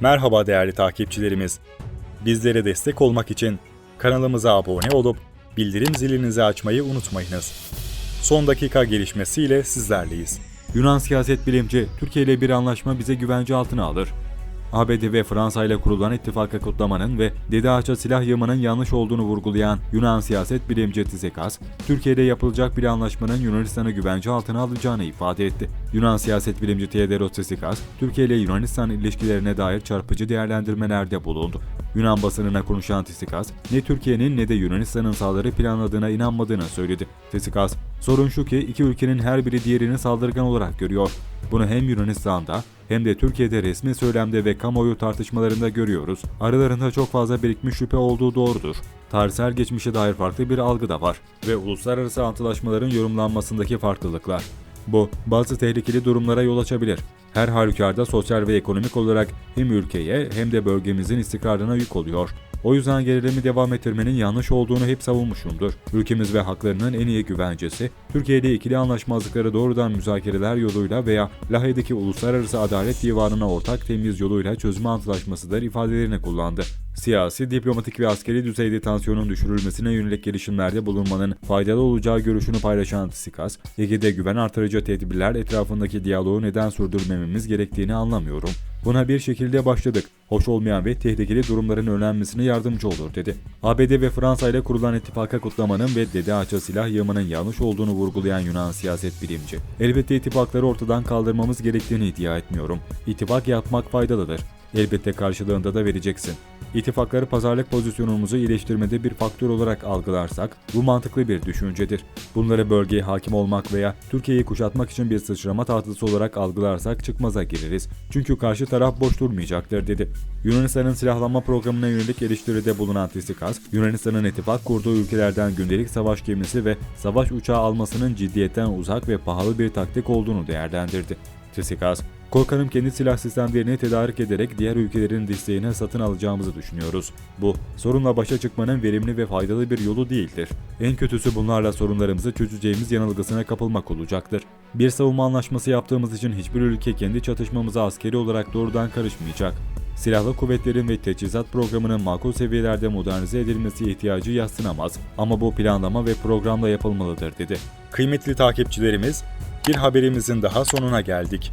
Merhaba değerli takipçilerimiz. Bizlere destek olmak için kanalımıza abone olup bildirim zilinizi açmayı unutmayınız. Son dakika gelişmesiyle sizlerleyiz. Yunan siyaset bilimci, Türkiye ile bir anlaşma bize güvence altına alır. ABD ve Fransa ile kurulan ittifaka kutlamanın ve Dede Ağaç'a silah yığmanın yanlış olduğunu vurgulayan Yunan siyaset bilimci Tsikas, Türkiye'de yapılacak bir anlaşmanın Yunanistan'ı güvence altına alacağını ifade etti. Yunan siyaset bilimci Theodoros Tsikas, Türkiye ile Yunanistan ilişkilerine dair çarpıcı değerlendirmelerde bulundu. Yunan basınına konuşan Tsikas, ne Türkiye'nin ne de Yunanistan'ın saldırı planladığına inanmadığını söyledi. Tsikas, sorun şu ki iki ülkenin her biri diğerini saldırgan olarak görüyor. Bunu hem Yunanistan'da hem de Türkiye'de resmi söylemde ve kamuoyu tartışmalarında görüyoruz. Aralarında çok fazla birikmiş şüphe olduğu doğrudur. Tarihsel geçmişe dair farklı bir algı da var ve uluslararası antlaşmaların yorumlanmasındaki farklılıklar. Bu, bazı tehlikeli durumlara yol açabilir. Her halükarda sosyal ve ekonomik olarak hem ülkeye hem de bölgemizin istikrarına yük oluyor. O yüzden gerilimi devam ettirmenin yanlış olduğunu hep savunmuşumdur. Ülkemiz ve haklarının en iyi güvencesi, Türkiye ile ikili anlaşmazlıkları doğrudan müzakereler yoluyla veya Lahey'deki Uluslararası Adalet Divanı'na ortak temiz yoluyla çözme antlaşmasıdır ifadelerini kullandı. Siyasi, diplomatik ve askeri düzeyde tansiyonun düşürülmesine yönelik girişimlerde bulunmanın faydalı olacağı görüşünü paylaşan Tsikas, Ege'de güven artırıcı tedbirler etrafındaki diyaloğu neden sürdürmememiz gerektiğini anlamıyorum. Buna bir şekilde başladık. Hoş olmayan ve tehlikeli durumların önlenmesine yardımcı olur dedi. ABD ve Fransa ile kurulan ittifaka kutlamanın ve Dede Ağaç'a silah yığmanın yanlış olduğunu vurgulayan Yunan siyaset bilimci. Elbette ittifakları ortadan kaldırmamız gerektiğini iddia etmiyorum. İttifak yapmak faydalıdır. Elbette karşılığında da vereceksin. İttifakları pazarlık pozisyonumuzu iyileştirmede bir faktör olarak algılarsak bu mantıklı bir düşüncedir. Bunları bölgeye hakim olmak veya Türkiye'yi kuşatmak için bir sıçrama tahtası olarak algılarsak çıkmaza gireriz. Çünkü karşı taraf boş durmayacaktır dedi. Yunanistan'ın silahlanma programına yönelik eleştiride bulunan Tisikas, Yunanistan'ın ittifak kurduğu ülkelerden gündelik savaş gemisi ve savaş uçağı almasının ciddiyetten uzak ve pahalı bir taktik olduğunu değerlendirdi. Tisikas, Korkarım kendi silah sistemlerini tedarik ederek diğer ülkelerin desteğine satın alacağımızı düşünüyoruz. Bu, sorunla başa çıkmanın verimli ve faydalı bir yolu değildir. En kötüsü bunlarla sorunlarımızı çözeceğimiz yanılgısına kapılmak olacaktır. Bir savunma anlaşması yaptığımız için hiçbir ülke kendi çatışmamıza askeri olarak doğrudan karışmayacak. Silahlı kuvvetlerin ve teçhizat programının makul seviyelerde modernize edilmesi ihtiyacı yatsınamaz ama bu planlama ve programla yapılmalıdır dedi. Kıymetli takipçilerimiz, bir haberimizin daha sonuna geldik.